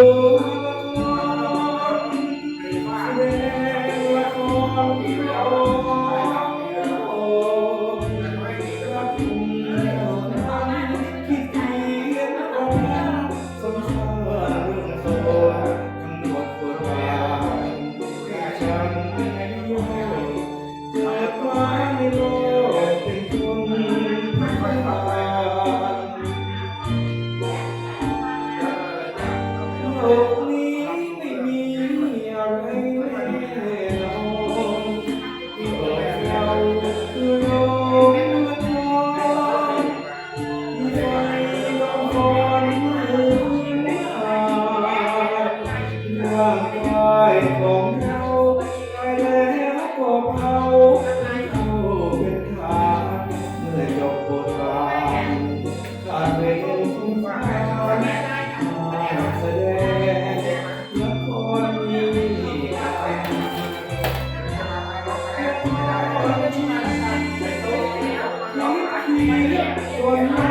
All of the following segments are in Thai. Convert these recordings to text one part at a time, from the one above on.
Oh. Sonra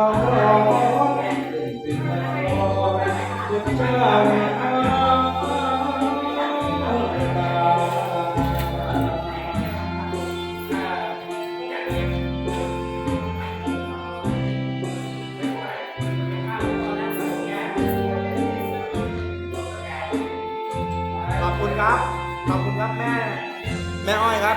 ขอบคุณครับ ขอบคุณครับแม่ แม่อ้อยครับ